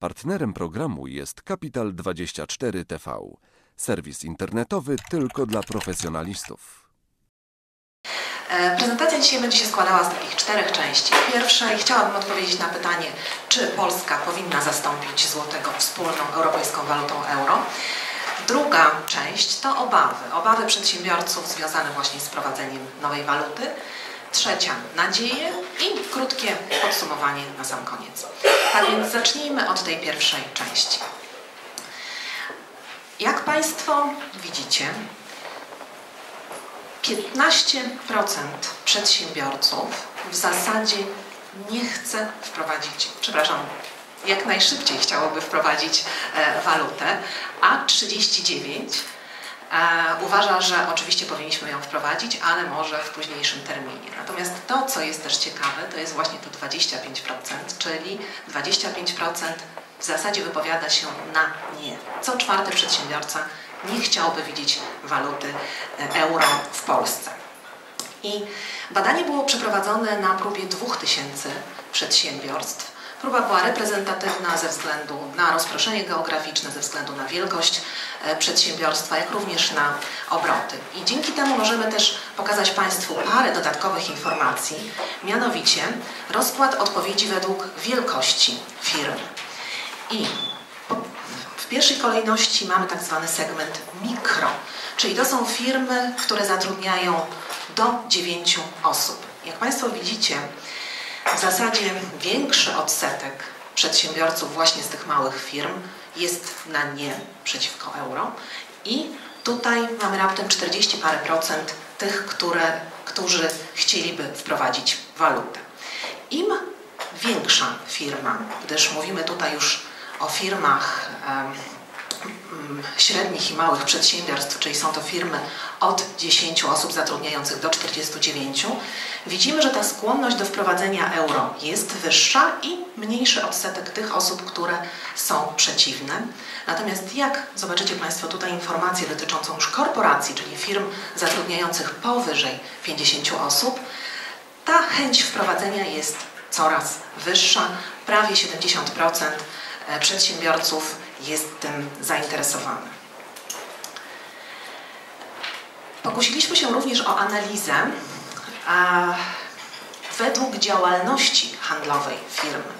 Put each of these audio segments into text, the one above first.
Partnerem programu jest Kapital 24 TV, serwis internetowy tylko dla profesjonalistów. E, Prezentacja dzisiaj będzie się składała z takich czterech części. W pierwszej chciałabym odpowiedzieć na pytanie, czy Polska powinna zastąpić złotego wspólną europejską walutą euro. Druga część to obawy. Obawy przedsiębiorców związane właśnie z wprowadzeniem nowej waluty. Trzecia nadzieje i krótkie podsumowanie na sam koniec. Tak więc zacznijmy od tej pierwszej części. Jak Państwo widzicie, 15% przedsiębiorców w zasadzie nie chce wprowadzić, przepraszam, jak najszybciej chciałoby wprowadzić e, walutę, a 39 e, uważa, że oczywiście powinniśmy ją wprowadzić, ale może w późniejszym terminie. Natomiast to, co jest też ciekawe, to jest właśnie to 25%, czyli 25% w zasadzie wypowiada się na nie. Co czwarty przedsiębiorca nie chciałby widzieć waluty e, euro w Polsce. I badanie było przeprowadzone na próbie 2000 przedsiębiorstw. Próba była reprezentatywna ze względu na rozproszenie geograficzne, ze względu na wielkość e, przedsiębiorstwa, jak również na obroty. I dzięki temu możemy też pokazać Państwu parę dodatkowych informacji, mianowicie rozkład odpowiedzi według wielkości firmy. I w pierwszej kolejności mamy tak zwany segment mikro, czyli to są firmy, które zatrudniają do 9 osób. Jak Państwo widzicie, w zasadzie większy odsetek przedsiębiorców właśnie z tych małych firm jest na nie przeciwko euro i tutaj mamy raptem 40 parę procent tych, które, którzy chcieliby wprowadzić walutę. Im większa firma, gdyż mówimy tutaj już o firmach średnich i małych przedsiębiorstw, czyli są to firmy od 10 osób zatrudniających do 49, widzimy, że ta skłonność do wprowadzenia euro jest wyższa i mniejszy odsetek tych osób, które są przeciwne. Natomiast jak zobaczycie Państwo tutaj informację dotyczącą już korporacji, czyli firm zatrudniających powyżej 50 osób, ta chęć wprowadzenia jest coraz wyższa, prawie 70% przedsiębiorców jest tym zainteresowany. Pokusiliśmy się również o analizę według działalności handlowej firmy.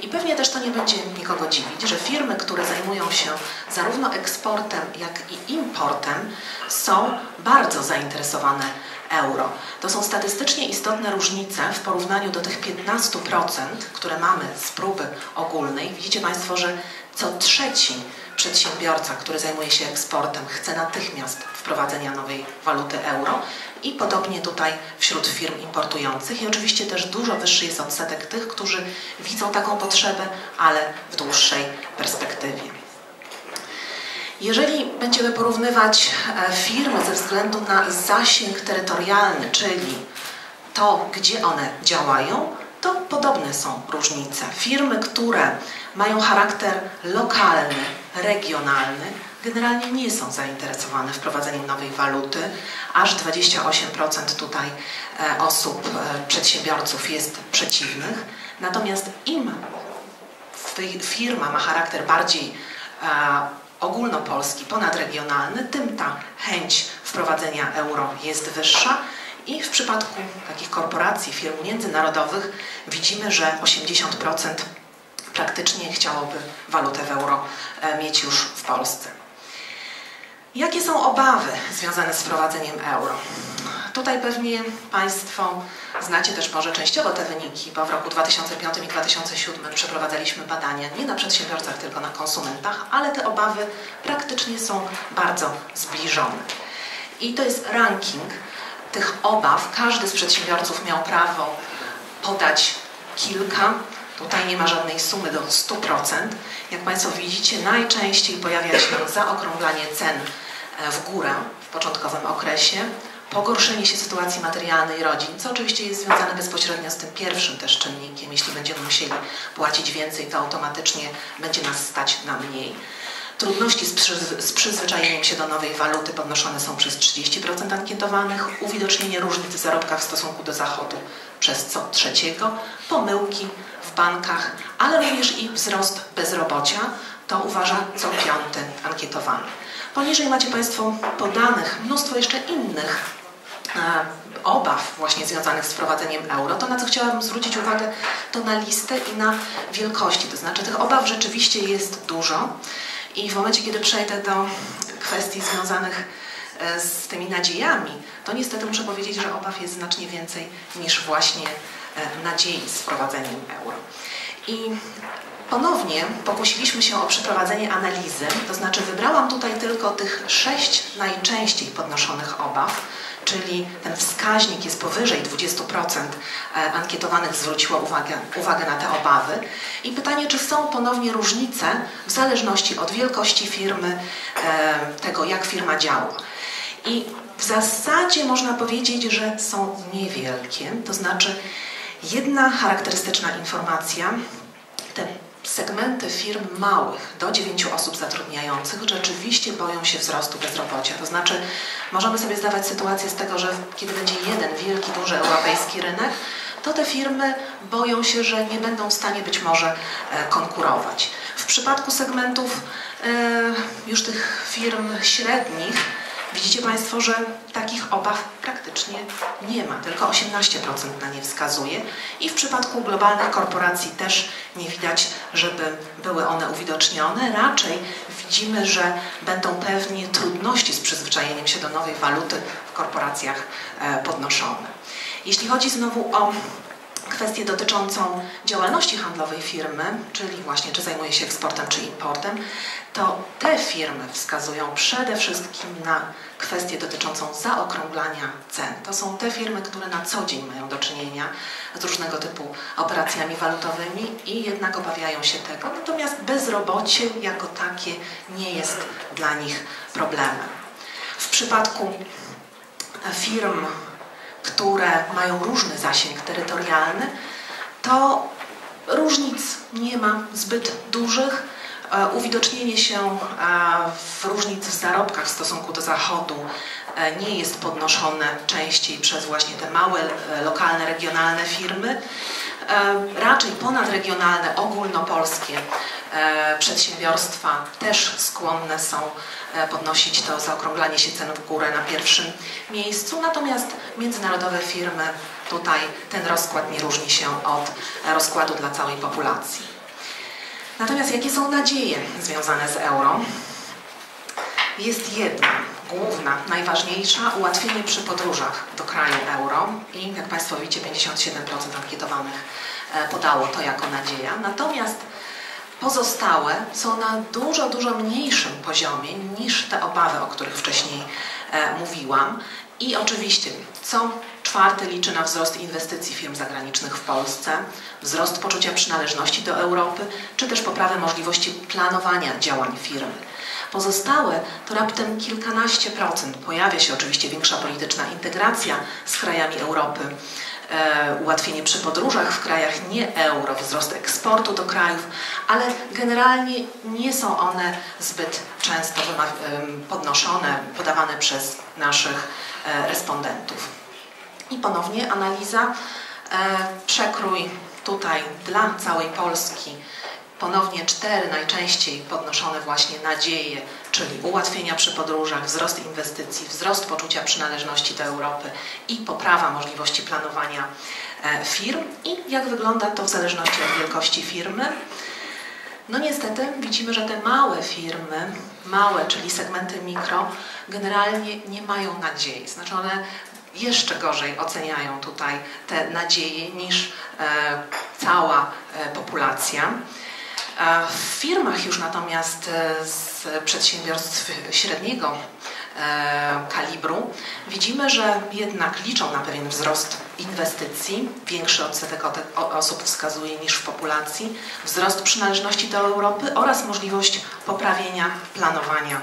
I pewnie też to nie będzie nikogo dziwić, że firmy, które zajmują się zarówno eksportem, jak i importem, są bardzo zainteresowane euro. To są statystycznie istotne różnice w porównaniu do tych 15%, które mamy z próby ogólnej. Widzicie Państwo, że co trzeci przedsiębiorca, który zajmuje się eksportem, chce natychmiast wprowadzenia nowej waluty euro i podobnie tutaj wśród firm importujących. I oczywiście też dużo wyższy jest odsetek tych, którzy widzą taką potrzebę, ale w dłuższej perspektywie. Jeżeli będziemy porównywać e, firmy ze względu na zasięg terytorialny, czyli to, gdzie one działają, to podobne są różnice. Firmy, które mają charakter lokalny, regionalny, generalnie nie są zainteresowane wprowadzeniem nowej waluty. Aż 28% tutaj e, osób, e, przedsiębiorców jest przeciwnych. Natomiast im firma ma charakter bardziej ogólnopolski, ponadregionalny, tym ta chęć wprowadzenia euro jest wyższa. I w przypadku takich korporacji, firm międzynarodowych widzimy, że 80% praktycznie chciałoby walutę w euro e, mieć już w Polsce. Jakie są obawy związane z wprowadzeniem euro? Tutaj pewnie Państwo znacie też może częściowo te wyniki, bo w roku 2005 i 2007 przeprowadzaliśmy badania nie na przedsiębiorcach, tylko na konsumentach, ale te obawy praktycznie są bardzo zbliżone. I to jest ranking tych obaw. Każdy z przedsiębiorców miał prawo podać kilka. Tutaj nie ma żadnej sumy do 100%. Jak Państwo widzicie, najczęściej pojawia się zaokrąglanie cen e, w górę w początkowym okresie, pogorszenie się sytuacji materialnej rodzin, co oczywiście jest związane bezpośrednio z tym pierwszym też czynnikiem. Jeśli będziemy musieli płacić więcej, to automatycznie będzie nas stać na mniej. Trudności z, z przyzwyczajeniem się do nowej waluty podnoszone są przez 30% ankietowanych, uwidocznienie różnic w zarobkach w stosunku do Zachodu przez co trzeciego, pomyłki w bankach, ale również i wzrost bezrobocia, to uważa co piąty ankietowany. Poniżej macie Państwo podanych mnóstwo jeszcze innych e, obaw właśnie związanych z wprowadzeniem euro, to na co chciałabym zwrócić uwagę, to na listę i na wielkości. To znaczy tych obaw rzeczywiście jest dużo i w momencie, kiedy przejdę do kwestii związanych e, z tymi nadziejami, to niestety muszę powiedzieć, że obaw jest znacznie więcej niż właśnie e, nadziei z wprowadzeniem euro. I ponownie pokusiliśmy się o przeprowadzenie analizy, to znaczy wybrałam tutaj tylko tych sześć najczęściej podnoszonych obaw, czyli ten wskaźnik jest powyżej 20% e, ankietowanych zwróciło uwagę, uwagę na te obawy. I pytanie, czy są ponownie różnice w zależności od wielkości firmy, e, tego jak firma działa. I w zasadzie można powiedzieć, że są niewielkie, to znaczy jedna charakterystyczna informacja, te segmenty firm małych do 9 osób zatrudniających rzeczywiście boją się wzrostu bezrobocia. To znaczy możemy sobie zdawać sytuację z tego, że kiedy będzie jeden wielki, duży europejski rynek, to te firmy boją się, że nie będą w stanie być może e, konkurować. W przypadku segmentów e, już tych firm średnich, Widzicie Państwo, że takich obaw praktycznie nie ma, tylko 18% na nie wskazuje i w przypadku globalnych korporacji też nie widać, żeby były one uwidocznione. Raczej widzimy, że będą pewnie trudności z przyzwyczajeniem się do nowej waluty w korporacjach e, podnoszone. Jeśli chodzi znowu o kwestię dotyczącą działalności handlowej firmy, czyli właśnie czy zajmuje się eksportem czy importem, to te firmy wskazują przede wszystkim na kwestię dotyczącą zaokrąglania cen. To są te firmy, które na co dzień mają do czynienia z różnego typu operacjami walutowymi i jednak obawiają się tego. Natomiast bezrobocie jako takie nie jest dla nich problemem. W przypadku firm które mają różny zasięg terytorialny, to różnic nie ma zbyt dużych. E, uwidocznienie się e, w różnic w zarobkach w stosunku do Zachodu e, nie jest podnoszone częściej przez właśnie te małe, lokalne, regionalne firmy. Raczej ponadregionalne, ogólnopolskie przedsiębiorstwa też skłonne są E, podnosić to zaokrąglanie się cen w górę na pierwszym miejscu. Natomiast międzynarodowe firmy tutaj ten rozkład nie różni się od rozkładu dla całej populacji. Natomiast jakie są nadzieje związane z euro? Jest jedna, główna, najważniejsza, ułatwienie przy podróżach do kraju euro i jak Państwo widzicie 57% ankietowanych e, podało to jako nadzieja. Natomiast Pozostałe są na dużo, dużo mniejszym poziomie niż te obawy, o których wcześniej e, mówiłam. I oczywiście co czwarty liczy na wzrost inwestycji firm zagranicznych w Polsce, wzrost poczucia przynależności do Europy, czy też poprawę możliwości planowania działań firmy. Pozostałe to raptem kilkanaście procent. Pojawia się oczywiście większa polityczna integracja z krajami Europy ułatwienie przy podróżach w krajach nie euro, wzrost eksportu do krajów, ale generalnie nie są one zbyt często podnoszone, podawane przez naszych e, respondentów. I ponownie analiza, e, przekrój tutaj dla całej Polski ponownie cztery najczęściej podnoszone właśnie nadzieje, czyli ułatwienia przy podróżach, wzrost inwestycji, wzrost poczucia przynależności do Europy i poprawa możliwości planowania e, firm i jak wygląda to w zależności od wielkości firmy. No niestety widzimy, że te małe firmy, małe, czyli segmenty mikro, generalnie nie mają nadziei. Znaczy one jeszcze gorzej oceniają tutaj te nadzieje niż e, cała e, populacja. W firmach już natomiast e, z przedsiębiorstw średniego e, kalibru widzimy, że jednak liczą na pewien wzrost inwestycji, większy odsetek osób wskazuje niż w populacji, wzrost przynależności do Europy oraz możliwość poprawienia planowania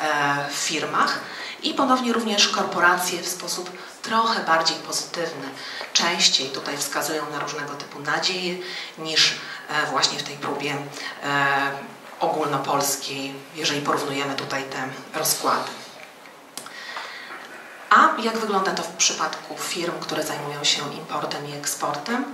e, w firmach. I ponownie również korporacje w sposób trochę bardziej pozytywny. Częściej tutaj wskazują na różnego typu nadzieje niż E, właśnie w tej próbie e, ogólnopolskiej, jeżeli porównujemy tutaj te rozkłady. A jak wygląda to w przypadku firm, które zajmują się importem i eksportem?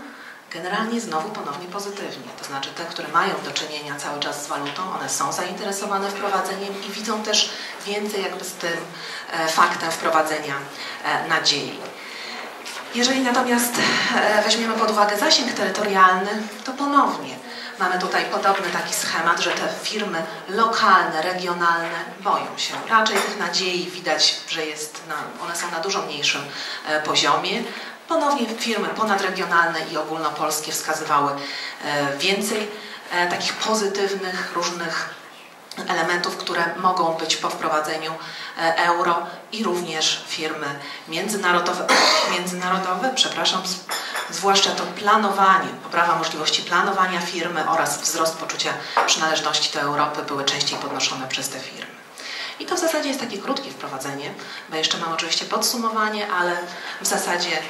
Generalnie znowu ponownie pozytywnie. To znaczy te, które mają do czynienia cały czas z walutą, one są zainteresowane wprowadzeniem i widzą też więcej jakby z tym e, faktem wprowadzenia e, nadziei. Jeżeli natomiast e, weźmiemy pod uwagę zasięg terytorialny, to ponownie mamy tutaj podobny taki schemat, że te firmy lokalne, regionalne boją się. Raczej tych nadziei widać, że jest na, one są na dużo mniejszym poziomie. Ponownie firmy ponadregionalne i ogólnopolskie wskazywały e, więcej takich pozytywnych, różnych elementów, które mogą być po wprowadzeniu e, euro i również firmy międzynarodowe, międzynarodowe przepraszam, zwłaszcza to planowanie, poprawa możliwości planowania firmy oraz wzrost poczucia przynależności do Europy były częściej podnoszone przez te firmy. I to w zasadzie jest takie krótkie wprowadzenie, bo jeszcze mam oczywiście podsumowanie, ale w zasadzie e,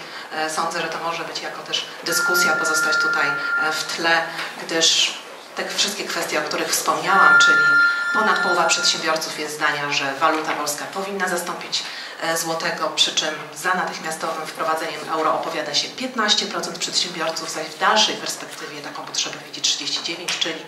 sądzę, że to może być jako też dyskusja pozostać tutaj e, w tle, gdyż te wszystkie kwestie, o których wspomniałam, czyli Ponad połowa przedsiębiorców jest zdania, że waluta polska powinna zastąpić e, złotego, przy czym za natychmiastowym wprowadzeniem euro opowiada się 15% przedsiębiorców, zaś w dalszej perspektywie taką potrzebę widzi 39%, czyli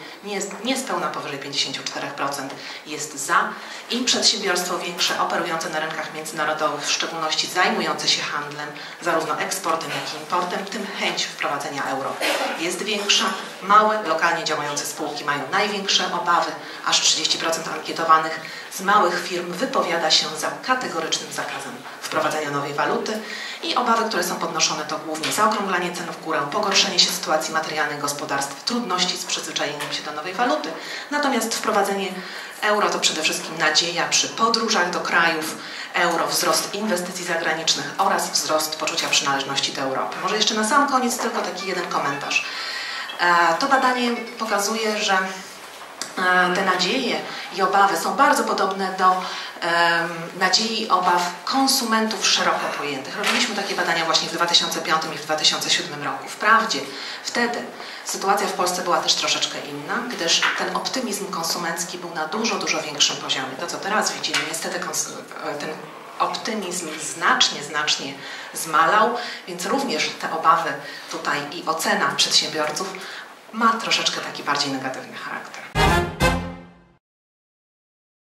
niespełna powyżej 54% jest za. Im przedsiębiorstwo większe, operujące na rynkach międzynarodowych, w szczególności zajmujące się handlem, zarówno eksportem, jak i importem, tym chęć wprowadzenia euro jest większa. Małe, lokalnie działające spółki mają największe obawy, aż 30% ankietowanych z małych firm wypowiada się za kategorycznym zakazem wprowadzania nowej waluty i obawy, które są podnoszone to głównie zaokrąglanie cen w górę, pogorszenie się sytuacji materialnej gospodarstw, trudności z przyzwyczajeniem się do nowej waluty. Natomiast wprowadzenie euro to przede wszystkim nadzieja przy podróżach do krajów euro, wzrost inwestycji zagranicznych oraz wzrost poczucia przynależności do Europy. Może jeszcze na sam koniec tylko taki jeden komentarz. E, to badanie pokazuje, że te nadzieje i obawy są bardzo podobne do nadziei i obaw konsumentów szeroko pojętych. Robiliśmy takie badania właśnie w 2005 i w 2007 roku. Wprawdzie wtedy sytuacja w Polsce była też troszeczkę inna, gdyż ten optymizm konsumencki był na dużo, dużo większym poziomie. To, co teraz widzimy, niestety e, ten optymizm znacznie, znacznie zmalał, więc również te obawy tutaj i ocena przedsiębiorców ma troszeczkę taki bardziej negatywny charakter.